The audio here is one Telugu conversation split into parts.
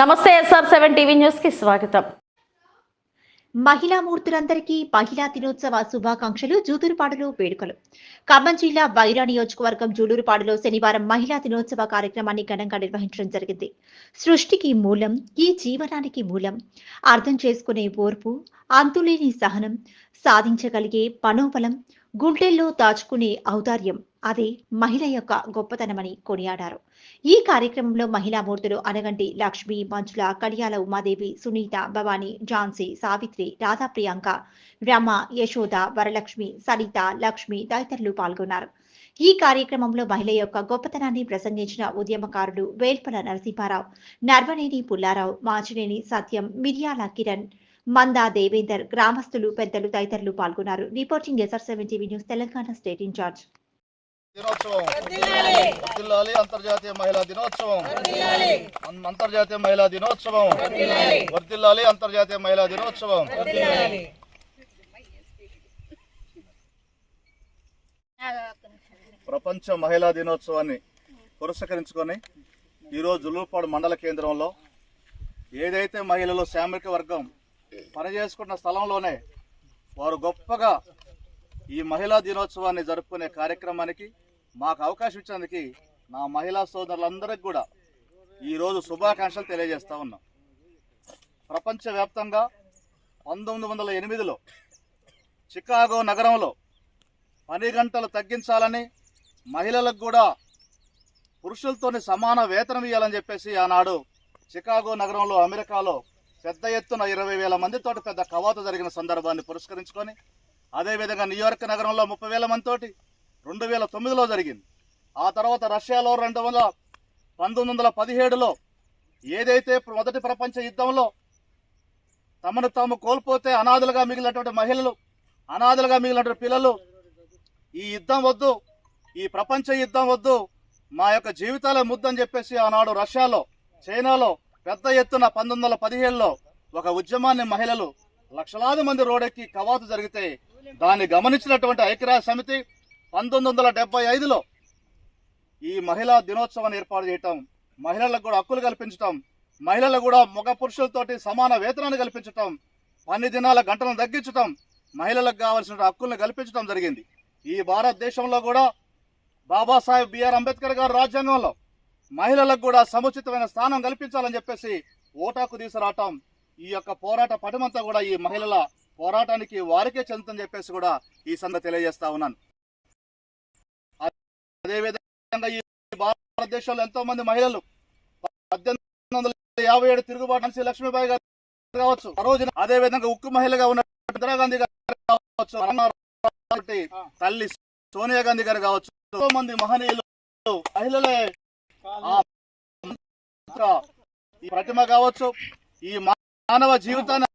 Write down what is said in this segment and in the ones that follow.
నమస్తే ఎస్ఆర్ సెవెన్ టీవీ న్యూస్కి స్వాగతం. మహిళా మూర్తులందరికీ మహిళా దినోత్సవ శుభాకాంక్షలు జూదూరుపాడులో వేడుకలు. ఖమ్మం జిల్లా వైరా నియోజకవర్గం జూలూరుపాడులో శనివారం మహిళా దినోత్సవ కార్యక్రమాన్ని ఘనంగా నిర్వహించడం జరిగింది. సృష్టికి మూలం ఈ జీవనానికి మూలం అర్థం చేసుకునే ఓర్పు అంతులేని సహనం సాధించగలిగే మనోబలం గుండెల్లో దాచుకునే ఔదార్యం అదే మహిళ యొక్క గొప్పతనమని కొనియాడారు. ఈ కార్యక్రమంలో మహిళా మూర్తులు అనగంటి లక్ష్మి మంజుల కడియాల ఉమాదేవి సునీత భవాని ఝాన్సీ సావిత్రి రాధా ప్రియాంక రమ యశోద వరలక్ష్మి సరిత లక్ష్మి తదితరులు పాల్గొన్నారు. ఈ కార్యక్రమంలో మహిళ యొక్క గొప్పతనాన్ని ప్రసంగించిన ఉద్యమకారులు వేల్పల నరసింహారావు నర్వనేని పుల్లారావు మాచినేని సత్యం మిర్యాల కిరణ్ మందా దేవేందర్ గ్రామస్తులు పెద్దలు తదితరులు పాల్గొన్నారు. Reporting SR seven TV news Telangana state incharge. దినోత్సవం. వర్ధిల్లాలి. అంతర్జాతీయ మహిళా దినోత్సవం. అంతర్జాతీయ మహిళా దినోత్సవం. వర్ధిల్లాలి. అంతర్జాతీయ మహిళా దినోత్సవం. ప్రపంచ మహిళా దినోత్సవాన్ని పురస్కరించుకొని ఈరోజు జులూపాడు మండల కేంద్రంలో ఏదైతే మహిళలు శ్రామిక వర్గం పనిచేసుకున్న స్థలంలోనే వారు గొప్పగా ఈ మహిళా దినోత్సవాన్ని జరుపుకునే కార్యక్రమానికి మాకు అవకాశం ఇచ్చినందుకు నా మహిళా సోదరులందరికీ కూడా ఈరోజు శుభాకాంక్షలు తెలియజేస్తూ ఉన్నాం. ప్రపంచవ్యాప్తంగా పంతొమ్మిది వందల ఎనిమిదిలో చికాగో నగరంలో పని గంటలు తగ్గించాలని మహిళలకు కూడా పురుషులతోని సమాన వేతనం ఇవ్వాలని చెప్పేసి ఆనాడు చికాగో నగరంలో అమెరికాలో పెద్ద ఎత్తున ఇరవై వేల మందితోటి పెద్ద కవాతు జరిగిన సందర్భాన్ని పురస్కరించుకొని అదేవిధంగా న్యూయార్క్ నగరంలో ముప్పై వేల మందితోటి రెండు వేల తొమ్మిదిలో జరిగింది. ఆ తర్వాత రష్యాలో రెండు వందల పంతొమ్మిది వందల పదిహేడులో ఏదైతే మొదటి ప్రపంచ యుద్ధంలో తమను తాము కోల్పోతే అనాథలుగా మిగిలినటువంటి మహిళలు అనాథలుగా మిగిలినటువంటి పిల్లలు ఈ యుద్ధం వద్దు ఈ ప్రపంచ యుద్ధం వద్దు మా యొక్క జీవితాల ముద్దని చెప్పేసి ఆనాడు రష్యాలో చైనాలో పెద్ద ఎత్తున పంతొమ్మిది వందల పదిహేడులో ఒక ఉద్యమాన్ని మహిళలు లక్షలాది మంది రోడెక్కి కవాతు జరిగితే దాన్ని గమనించినటువంటి ఐక్యరాజ్య సమితి పంతొమ్మిది వందల డెబ్బై ఐదులో ఈ మహిళా దినోత్సవాన్ని ఏర్పాటు చేయటం మహిళలకు కూడా హక్కులు కల్పించటం మహిళలకు కూడా మగ పురుషులతోటి సమాన వేతనాన్ని కల్పించటం పని దినాల గంటలను తగ్గించటం మహిళలకు కావాల్సిన హక్కులను కల్పించడం జరిగింది. ఈ భారతదేశంలో కూడా బాబాసాహెబ్ బిఆర్ అంబేద్కర్ గారు రాజ్యాంగంలో మహిళలకు కూడా సముచితమైన స్థానం కల్పించాలని చెప్పేసి ఓటాకు తీసుకురావటం ఈ యొక్క పోరాట పటమంతా కూడా ఈ మహిళల పోరాటానికి వారికే చెందుతుందని చెప్పేసి కూడా ఈ సంద తెలియజేస్తా ఉన్నాను. అదేవిధంగా ఈ భారతదేశంలో ఎంతో మంది మహిళలు పద్దెనిమిది వందల యాభై ఏడు తిరుగుబాటు నుంచి లక్ష్మీబాయి గారు కావచ్చు. ఆ రోజున అదే విధంగా ఉక్కు మహిళగా ఉన్న ఇందిరాగాంధీ గారు కావచ్చు తల్లి సోనియా గాంధీ గారు కావచ్చు ఎంతో మంది మహనీయులు మహిళలే ఈ ప్రతిమ కావచ్చు ఈ మానవ జీవితాన్ని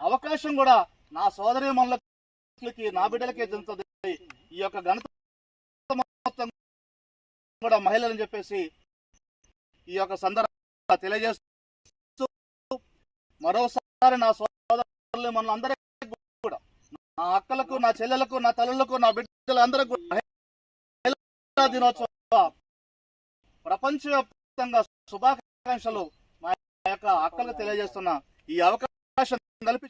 అవకాశం కూడా నా సోదరి మనలకి నా బిడ్డలకే చెందుతుంది ఈ యొక్క గణత కూడా మహిళలని చెప్పేసి ఈ యొక్క సందర్భంగా తెలియజేస్తూ మరోసారి నా సోదరులు మన అందరికీ కూడా నా అక్కలకు నా చెల్లెలకు నా తల్లులకు నా బిడ్డలందరికీ కూడా మహిళా దినోత్సవ ప్రపంచవ్యాప్తంగా శుభాకాంక్షలు మా యొక్క అక్కలకు తెలియజేస్తున్న ఈ అవకాశం